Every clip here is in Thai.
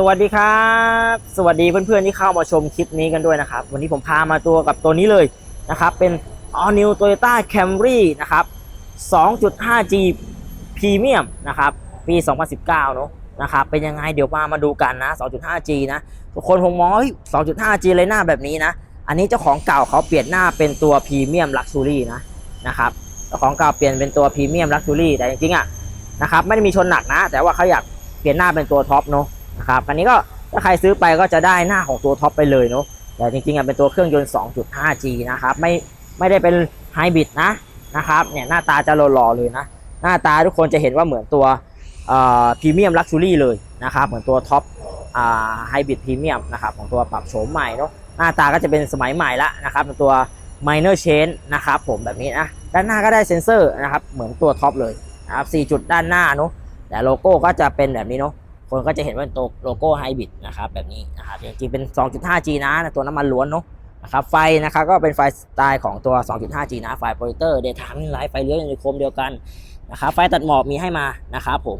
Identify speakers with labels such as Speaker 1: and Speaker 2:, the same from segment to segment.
Speaker 1: สวัสดีครับ สวัสดีเพื่อนๆที่เข้ามาชมคลิปนี้กันด้วยนะครับ วันนี้ผมพามาตัวกับตัวนี้เลยนะครับ เป็น All New Toyota Camry นะครับ 2.5G Premium นะครับ ปี 2019 เนอะนะครับ เป็นยังไงเดี๋ยวมามาดูกันนะ 2.5G นะทุกคนคงมองว่าเฮ้ย 2.5G เลยหน้าแบบนี้นะ อันนี้เจ้าของเก่าเขาเปลี่ยนหน้าเป็นตัว Premium Luxury นะนะครับ เจ้าของเก่าเปลี่ยนเป็นตัว Premium Luxury แต่จริงๆอะนะครับไม่ได้มีชนหนักนะ แต่ว่าเขาอยากเปลี่ยนหน้าเป็นตัวท็อปเนอะ นะครับอันนี้ก็ถ้าใครซื้อไปก็จะได้หน้าของตัวท็อปไปเลยเนาะแต่จริงๆอะเป็นตัวเครื่องยนต์ 2.5G นะครับไม่ไม่ได้เป็นไฮบริดนะนะครับเนี่ยหน้าตาจะหล่อๆเลยนะ หน้าตาทุกคนจะเห็นว่าเหมือนตัวพรีเมียมลักชูรี่เลยนะครับเหมือนตัวท็อปไฮบริดพรีเมียมนะครับของตัวปรับโฉมใหม่เนาะหน้าตาก็จะเป็นสมัยใหม่ละนะครับเป็นตัว minor change นะครับผมแบบนี้นะด้านหน้าก็ได้เซ็นเซอร์นะครับเหมือนตัวท็อปเลยนะครับ4จุดด้านหน้าเนาะแต่โลโก้ก็จะเป็นแบบนี้เนาะ คนก็จะเห็นว่าเป็นตัวโลโก้ไฮบริดนะครับแบบนี้นะครับจริงๆเป็น 2.5G นะตัวน้ำมันล้วนเนาะนะครับไฟนะครับก็เป็นไฟสไตล์ของตัว 2.5G นะไฟโปรเจคเตอร์เดย์ทม์ไลท์ไฟเลี้ยวอยู่ในโคมเดียวกันนะครับไฟตัดหมอกมีให้มานะครับผม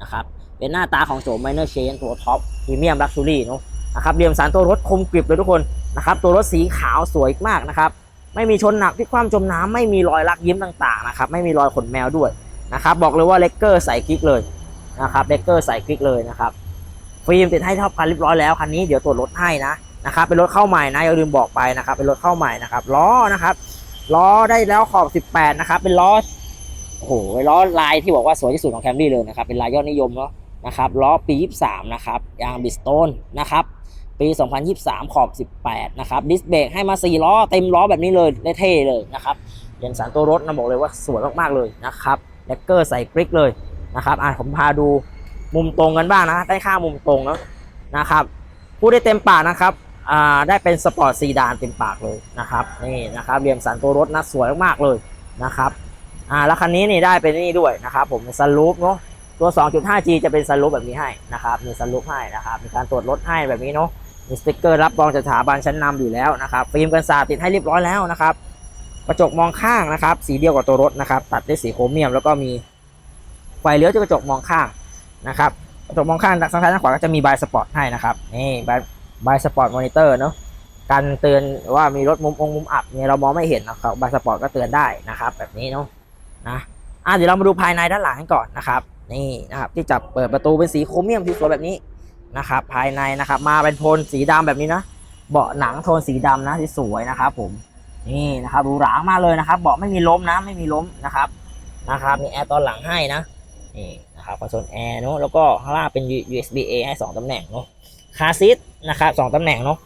Speaker 1: นะครับเป็นหน้าตาของโฉม Minor Change ตัวท็อปพรีเมียมลักชูรี่เนาะนะครับเรียมสารตัวรถคมกริบเลยทุกคนนะครับตัวรถสีขาวสวยมากนะครับไม่มีชนหนักที่ความจมน้ำไม่มีรอยลักยิ้มต่างๆนะครับไม่มีรอยขนแมวด้วยนะครับบอกเลยว่าเลกเกอร์ใส่กิ๊กเลย นะครับเบเกอร์ใส่คลิกเลยนะครับฟิล์มติดให้ท็อปคันเรียบร้อยแล้วคันนี้เดี๋ยวตรวจรถให้นะนะครับเป็นรถเข้าใหม่นะอย่าลืมบอกไปนะครับเป็นรถเข้าใหม่นะครับล้อนะครับล้อได้แล้วขอบ 18 นะครับ เป็นล้อโอ้โหล้อลายที่บอกว่าสวยที่สุดของแคมรี่เลยนะครับเป็นลายยอดนิยมเนาะนะครับล้อปี23นะครับยางบิสโตนนะครับปี 2023 ขอบ 18 นะครับ ดิสเบรกให้มา 4 ล้อ เต็มล้อแบบนี้เลย ได้เท่เลยนะครับเรียนสารตัวรถนะบอกเลยว่าสวยมาก ๆ เลยนะครับเบเกอร์ใส่คลิกเลย นะครับอะผมพาดูมุมตรงกันบ้างนะได้ค่ามุมตรงเนาะนะครับพูดได้เต็มปากนะครับอ่าได้เป็นสปอร์ตซีดานเต็มปากเลยนะครับนี่นะครับเรียมสันตัวรถนะสวยมากๆเลยนะครับอ่าแล้วคันนี้นี่ได้เป็นนี่ด้วยนะครับผมซันรูฟเนาะตัว 2.5G จะเป็นซันรูฟแบบนี้ให้นะครับมีซันรูฟให้นะครับมีการตรวจรถให้แบบนี้เนาะมีสติ๊กเกอร์รับรองจากสถาบันชั้นนำอยู่แล้วนะครับฟิล์มกันสาดติดให้เรียบร้อยแล้วนะครับกระจกมองข้างนะครับ สีเดียวกับตัวรถนะครับ ตัดด้วยสีโครเมียมแล้วก็มี ไฟเลี้ยวจะกระจกมองข้างนะครับกระจกมองข้างทางซ้ายทางขวาก็จะมีบายสปอร์ตให้นะครับนี่บายบายสปอร์ตมอนิเตอร์เนาะการเตือนว่ามีรถมุมองมุมอับเนี่ยเรามองไม่เห็นนะครับบายสปอร์ตก็เตือนได้นะครับ แบบนี้เนาะนะอะเดี๋ยวเรามาดูภายในด้านหลังกันก่อนนะครับ นี่นะครับที่จับเปิดประตูเป็นสีโครเมียมที่สวยแบบนี้นะครับ ภายในนะครับ มาเป็นโทนสีดำแบบนี้นะเบาะหนังโทนสีดำนะที่สวยนะครับ ผมนี่นะครับหรูหรามากเลยนะครับ เบาะไม่มีล้มนะไม่มีล้มนะครับนะครับ มีแอร์ตอนหลังให้นะ นี่นะครับคอนโซลแอร์เนาะแล้วก็ข้างล่างเป็น USB A ให้ 2ตำแหน่งเนาะคาซีทนะครับสองตำแหน่งเนาะ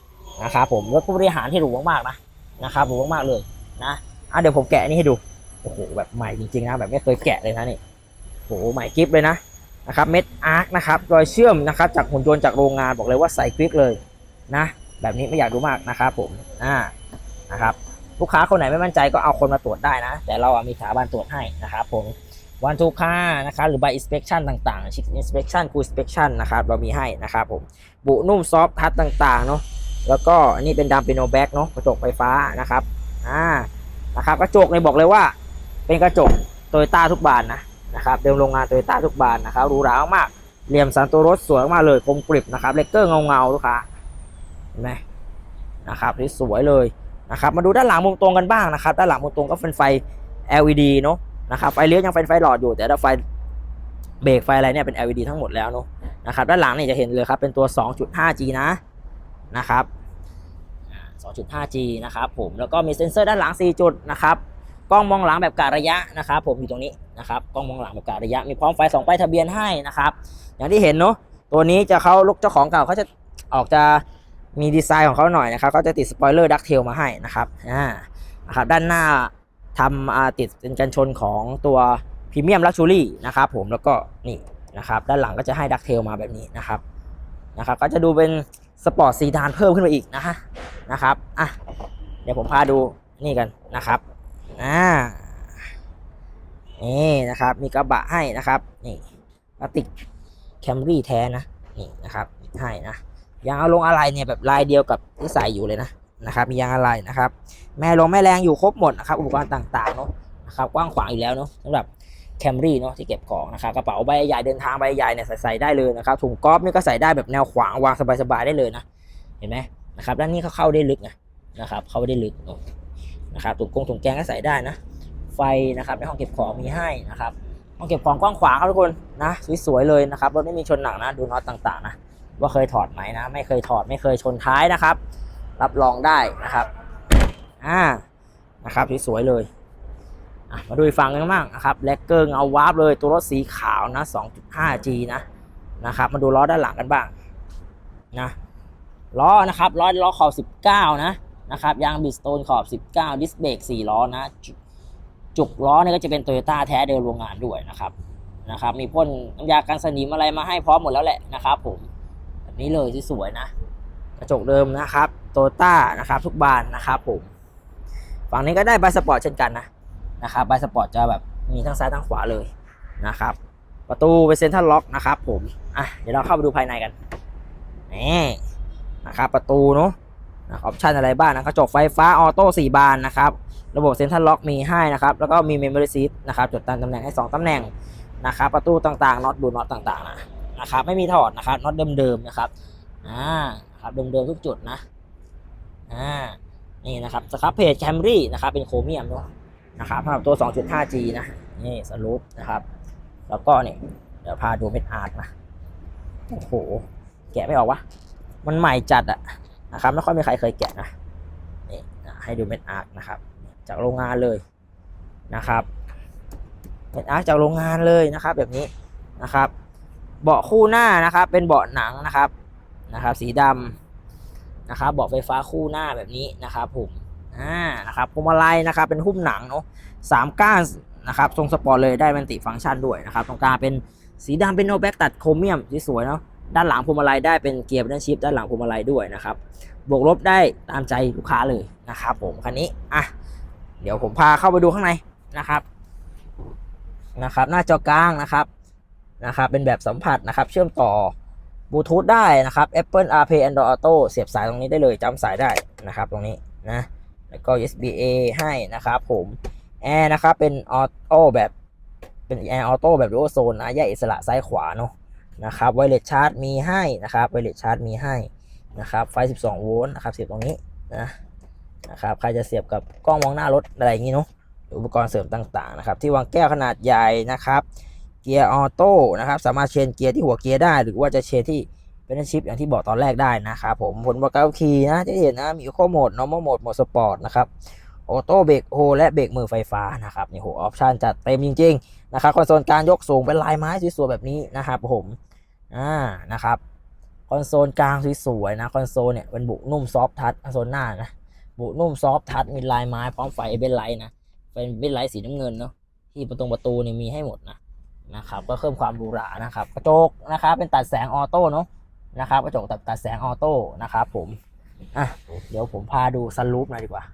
Speaker 1: นะครับผมรถผู้บริหารที่หรูมากๆนะนะครับหรูมากๆเลยนะอะเดี๋ยวผมแกะนี่ให้ดูโอ้โหแบบใหม่จริงๆนะแบบไม่เคยแกะเลยนะนี่โอ้โหใหม่กริฟเลยนะนะครับเม็ดอาร์คนะครับรอยเชื่อมนะครับจากหุ่นยนต์จากโรงงานบอกเลยว่าใส่กริฟเลยนะ แบบนี้ไม่อยากดูมากนะครับผมอ่านะครับลูกค้าคนไหนไม่มั่นใจก็เอาคนมาตรวจได้นะ แต่เราอะมีสถาบันตรวจให้นะครับผม วันทูค่านะครับหรือ by inspection ต่างๆ ชิค inspection good inspection นะครับเรามีให้นะครับผมบุนุ่มซอฟทัชต่างๆเนาะแล้วก็อันนี้เป็นดัมเปโนแบ็กเนาะกระจกไฟฟ้านะครับอ่านะครับกระจกเนี่ยบอกเลยว่า เป็นกระจกโตโยต้าทุกบานนะนะครับเดิมโรงงานโตโยต้าทุกบานนะครับหรูหรามากเหลี่ยมสันตัวรถสวยมากเลยคมกริบนะครับเลกเกอร์เงาๆลูกค้าเห็นไหมนะครับนี่สวยเลยนะครับมาดูด้านหลังมุมตรงกันบ้างนะครับด้านหลังมุมตรงก็เป็นไฟ LED เนาะ นะครับไฟเลี้ยวยังเป็นไฟหลอดอยู่ แต่ถ้าไฟเบรกไฟอะไรเนี่ยเป็น LED ทั้งหมดแล้วเนาะนะครับด้านหลังเนี่ยจะเห็นเลยครับเป็นตัว 2.5G นะนะครับ 2.5G นะครับผมแล้วก็มีเซ็นเซอร์ด้านหลัง 4 จุดนะครับกล้องมองหลังแบบกะระยะนะครับผมอยู่ตรงนี้นะครับกล้องมองหลังแบบกะระยะ มีพร้อมไฟ2ป้ายทะเบียนให้นะครับ อย่างที่เห็นเนาะตัวนี้จะเขาลูกเจ้าของเก่าเขาจะออกจะมีดีไซน์ของเขาหน่อยนะครับเขาจะติดสปอยเลอร์ดักเทลมาให้นะครับอ่านะครับด้านหน้า ทำอาติดเป็นกันชนของตัวพรีเมียมลักชูรี่นะครับผมแล้วก็นี่นะครับด้านหลังก็จะให้ดักเทลมาแบบนี้นะครับนะครับ ก็จะดูเป็นสปอร์ตซีดานเพิ่มขึ้นมาอีกนะฮะนะครับอะเดี๋ยวผมพาดูนี่กันนะครับอ่านี่นะครับมีกระบะให้นะครับนี่พลาสติกแคมรี่แท้นะนี่นะครับให้นะยางเอาลงอะไรเนี่ยแบบลายเดียวกับที่ใส่อยู่เลยนะ นะครับมียางอะไรนะครับ แม่ลงแม่แรงอยู่ครบหมดนะครับอุปกรณ์ต่างๆเนาะนะครับกว้างขวางอยู่แล้วเนาะสำหรับแคมรี่เนาะที่เก็บของนะครับกระเป๋าใบใหญ่เดินทางใบใหญ่เนี่ยใส่ได้เลยนะครับถุงกอล์ฟนี่ก็ใส่ได้แบบแนวขวางวางสบายๆได้เลยนะเห็นไหมนะครับด้านนี้เขาเข้าได้ลึกนะนะครับ เข้าได้ลึกนะนะครับถุงกงถุงแกงก็ใส่ได้นะ ไฟนะครับในห้องเก็บของมีให้นะครับห้องเก็บของกว้างขวางครับทุกคนนะสวยๆเลยนะครับรถไม่มีชนหนักนะดูน็อตต่างๆนะว่าเคยถอดไหมนะ ไม่เคยถอดไม่เคยชนท้ายนะครับ รับรองได้นะครับอ่านะครับสวยๆเลยมาดูอีกฝั่งกันบ้างนะครับแลกเกอร์เงาวาร์ปเลยตัวรถสีขาวนะ 2.5G นะนะครับมาดูล้อด้านหลังกันบ้างนะล้อนะครับล้อล้อขอบ 19 นะนะครับยางบิสโตนขอบ 19 ดิสเบรก4ล้อนะจุกล้อเนี่ยก็จะเป็นโตโยต้าแท้เดิมโรงงานด้วยนะครับนะครับ มีพ่นน้ำยากันสนิมอะไรมาให้พร้อมหมดแล้วแหละนะครับผมแบบนี้เลยสวยๆนะ กระจกเดิมนะครับโตต้านะครับทุกบานนะครับผมฝั่งนี้ก็ได้ใบสปอร์ตเช่นกันนะนะครับใบสปอร์ตจะแบบมีทั้งซ้ายทั้งขวาเลยนะครับ ประตูเป็นเซ็นทรัลล็อกนะครับผมอะเดี๋ยวเราเข้าไปดูภายในกันนี่นะครับประตูเนาะออปชั่นอะไรบ้างนะกระจกไฟฟ้าออโต้4บานนะครับระบบเซ็นทรัลล็อกมีให้นะครับแล้วก็มีเมมโมรี่ซีทนะครับจดตามตำแหน่งให้ 2ตำแหน่งนะครับประตูต่างๆน็อตดูน็อตต่างๆนะครับไม่มีถอดนะครับน็อตเดิมๆนะครับอ่า ครับเดิมๆทุกจุดนะอ่านี่นะครับสครับเพจแคมรี่นะครับเป็นโครเมียมเนาะนะครับสำหรับตัว 2.5G นะนี่สรุปนะครับ แล้วก็นี่เดี๋ยวพาดูเม็ดอาร์ตนะโอ้โหแกะไม่ออกวะมันใหม่จัดอะนะครับไม่ค่อยมีใครเคยแกะนะนี่นะให้ดูเม็ดอาร์ตนะครับ จากโรงงานเลยนะครับเป็นอาร์คจากโรงงานเลยนะครับ แบบนี้นะครับ เบาะคู่หน้านะครับ เป็นเบาะหนังนะครับ นะครับ สีดำนะครับบาะไฟฟ้าคู่หน้าแบบนี้นะครับผมอ่านะครับพวงมาลัยนะครับเป็นหุ้มหนังเนาะสามก้านนะครับทรงสปอร์ตเลยได้มันติฟังก์ชันด้วยนะครับตรงกลางเป็นสีดำเป็นโนแบ็กตัดโครเมียมที่สวยเนาะด้านหลังพวงมาลัยได้เป็นเกียร์เป็นชิปด้านหลังพวงมาลัยด้วยนะครับบวกลบได้ตามใจลูกค้าเลยนะครับ ผมคันนี้อะเดี๋ยวผมพาเข้าไปดูข้างในนะครับนะครับ หน้าจอกลางนะครับนะครับ เป็นแบบสัมผัสนะครับ เชื่อมต่อ บลูทูธได้นะครับ Apple CarPlay Android Auto เสียบสายตรงนี้ได้เลยจำสายได้นะครับ ตรงนี้นะแล้วก็ USB A ให้นะครับผมแอร์นะครับเป็นออโต้แบบเป็นแอร์ออโต้แบบดูโซนนะแยกอิสระซ้ายขวาเนาะนะครับไวเลสชาร์จมีให้นะครับไวเลสชาร์จมีให้นะครับไฟ 12 โวลต์นะครับเสียบตรงนี้นะนะครับใครจะเสียบกับกล้องมองหน้ารถอะไรอย่างนี้เนาะอุปกรณ์เสริมต่างๆนะครับที่วางแก้วขนาดใหญ่นะครับ เกียร์ออโต้นะครับสามารถเชนเกียร์ที่หัวเกียร์ได้ หรือว่าจะเชนที่เป็นชิปอย่างที่บอกตอนแรกได้นะครับผมผลประกอบคีย์นะที่เห็นนะมีโคโหมด normal mode โหมดสปอร์ตนะครับออโต้เบรกโฮและเบรกมือไฟฟ้านะครับนี่โหออปชันจัดเต็มจริงๆนะครับคอนโซลการยกสูงเป็นลายไม้สวยๆแบบนี้นะครับผมอ่านะครับคอนโซลกลางสวยๆนะคอนโซลเนี่ยเป็นบุนุ่มซอฟทัชคอนโซลหน้านะบุนุ่มซอฟทัชมีลายไม้พร้อมไฟเบนไลท์นะเป็นเบนไลท์สีน้ำเงินเนาะที่ประตูประตูเนี่ยมีให้หมดนะ นะครับ ก็เพิ่มความหรูหรานะครับ กระจกนะครับ เป็นตัดแสงออโต้เนาะนะครับกระจกตัดตัดแสงออโต้นะครับ ผมอะเดี๋ยวผมพาดูสลูปหน่อยดีกว่า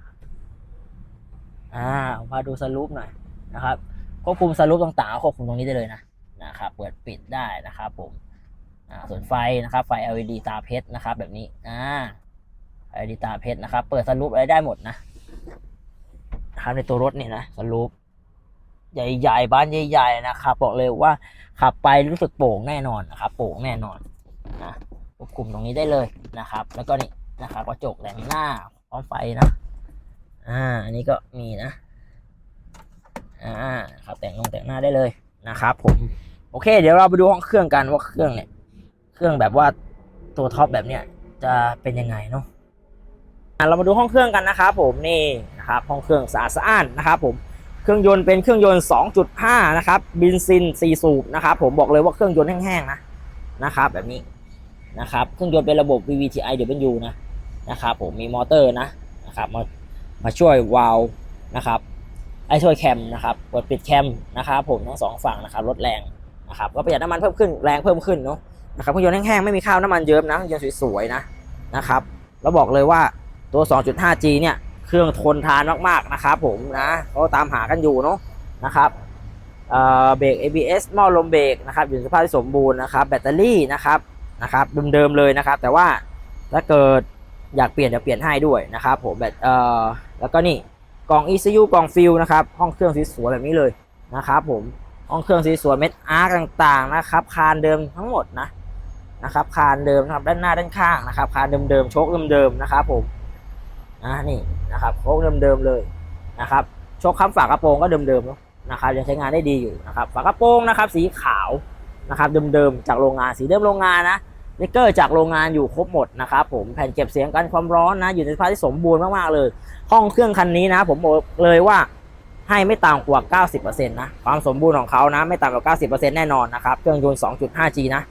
Speaker 1: อ่าผมพาดูสลูปหน่อยนะครับควบคุมสลูปต่างๆควบคุมตรงนี้ได้เลยนะนะครับ เปิดปิดได้นะครับ ผมอ่าส่วนไฟนะครับ ไฟ LED ตาเพชรนะครับ แบบนี้อ่าไอดีตาเพชรนะครับ เปิดสรุปอะไรได้หมดนะนะครับในตัวรถนี่นะสรุป ใหญ่ๆ บ้านใหญ่ๆนะครับบอกเลยว่าขับไปรู้สึกโป่งแน่นอนนะครับโป่งแน่นอนนะควบคุมตรงนี้ได้เลยนะครับ แล้วก็นี่นะครับกระจกแหลงหน้าพร้อมไฟนะอ่าอันนี้ก็มีนะอ่าครับแต่งลงแต่งหน้าได้เลยนะครับผมโอเค เดี๋ยวเราไปดูห้องเครื่องกันว่าเครื่องเนี่ย เครื่องแบบว่าตัวท็อปแบบเนี้ยจะเป็นยังไงเนาะอะเรามาดูห้องเครื่องกันนะครับผมนี่นะครับห้องเครื่องสะอาดสะอ้านนะครับผม เครื่องยนต์เป็นเครื่องยนต์ 2.5 นะครับบินซิน 4 สูบนะครับ ผมบอกเลยว่าเครื่องยนต์แห้งๆนะนะครับ แบบนี้นะครับ เครื่องยนต์เป็นระบบ VVTi W นยูนะนะครับผมมีมอเตอร์นะนะครับมามาช่วยวาล์วนะครับไอ้ช่วยแคมนะครับกดปิดแคมนะครับผมทั้งสองฝั่งนะครับลดแรงนะครับก็ประหยัดน้ำมันเพิ่มขึ้นแรงเพิ่มขึ้นเนาะนะครับเครื่องยนต์แห้งๆไม่มีข้าวน้ำมันเยิ้มนะเครื่องยนต์สวยๆนะนะครับแล้วบอกเลยว่าตัว 2.5G เนี่ย เครื่องทนทานมากๆนะครับผมนะเขาตามหากันอยู่เนาะนะครับเบรก ABS หม้อลมเบรกนะครับอยู่ในสภาพที่สมบูรณ์นะครับ แบตเตอรี่นะครับนะครับเดิมๆเลยนะครับ แต่ว่าถ้าเกิดอยากเปลี่ยนจะเปลี่ยนให้ด้วยนะครับผมแบตเอ่อแล้วก็นี่กล่อง ECU กล่องฟิลนะครับห้องเครื่องสวยแบบนี้เลยนะครับผมห้องเครื่องสีสวยเม็ดอาร์กต่างๆนะครับคานเดิมทั้งหมดนะนะครับคานเดิมนะครับด้านหน้าด้านข้างนะครับคานเดิมๆโชคเดิมๆนะครับผม อ่านี่นะครับโชคเดิมๆเลยนะครับโชคค้ำฝากระโปรงก็เดิมๆเนอะนะครับยังใช้งานได้ดีอยู่นะครับฝากระโปรงนะครับสีขาวนะครับเดิมๆจากโรงงานสีเดิมโรงงานนะสติ๊กเกอร์จากโรงงานอยู่ครบหมดนะครับผมแผ่นเก็บเสียงกันความร้อนนะอยู่ในสภาพที่สมบูรณ์มากๆเลย ห้องเครื่องคันนี้นะ ผมบอกเลยว่าให้ไม่ต่ำกว่า 90%นะความสมบูรณ์ของเขานะ ไม่ต่ำกว่า 90%แน่นอนนะครับเครื่องยนต์ 2.5G นะ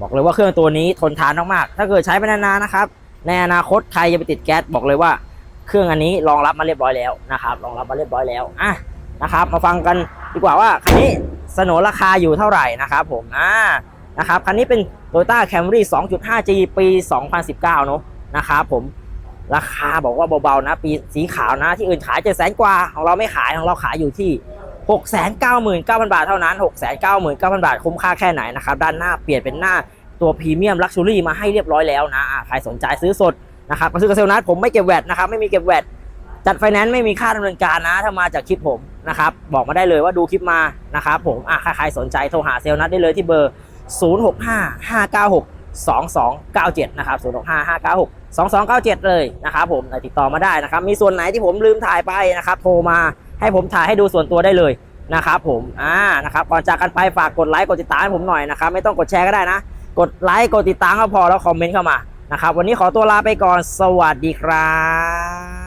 Speaker 1: บอกเลยว่าเครื่องตัวนี้ทนทานมากๆถ้าเกิดใช้ไปนานๆนะครับในอนาคตใครจะไปติดแก๊สบอกเลยว่า เครื่องอันนี้รองรับมาเรียบร้อยแล้วนะครับรองรับมาเรียบร้อยแล้วอะนะครับ มาฟังกันดีกว่าว่าคันนี้สนนราคาอยู่เท่าไหร่นะครับผมอ่านะครับคันนี้เป็น Toyota Camry 2.5G ปี 2019 เนอะนะครับผมราคาบอกว่าเบาๆนะ ปีสีขาวนะที่อื่นขายเจ็ดแสนกว่าของเราไม่ขายของเราขายอยู่ที่ 6 9 9 0 0 0 บาทเท่านั้น 699,000 บาท คุ้มค่าแค่ไหนนะครับ ด้านหน้าเปลี่ยนเป็นหน้าตัวพรีเมียมลักชัวรี่มาให้เรียบร้อยแล้วนะใครสนใจซื้อสด นะครับมาซื้อกับเซลล์นัทผมไม่เก็บแวดนะครับไม่มีเก็บแวดจัดไฟแนนซ์ไม่มีค่าดำเนินการนะ ถ้ามาจากคลิปผมนะครับบอกมาได้เลยว่าดูคลิปมานะครับผมอะใครๆสนใจโทรหาเซลล์นัทได้เลยที่เบอร์ 065 596 2297 นะครับ 065 596 2297 เลยนะครับผมติดต่อมาได้นะครับ มีส่วนไหนที่ผมลืมถ่ายไปนะครับ โทรมาให้ผมถ่ายให้ดูส่วนตัวได้เลยนะครับผมอ่านะครับก่อนจากกันไปฝากกดไลค์กดติดตามให้ผมหน่อยนะครับ ไม่ต้องกดแชร์ก็ได้นะ กดไลค์กดติดตามก็พอแล้วคอมเมนต์เข้ามา นะครับ วันนี้ขอตัวลาไปก่อนสวัสดีครับ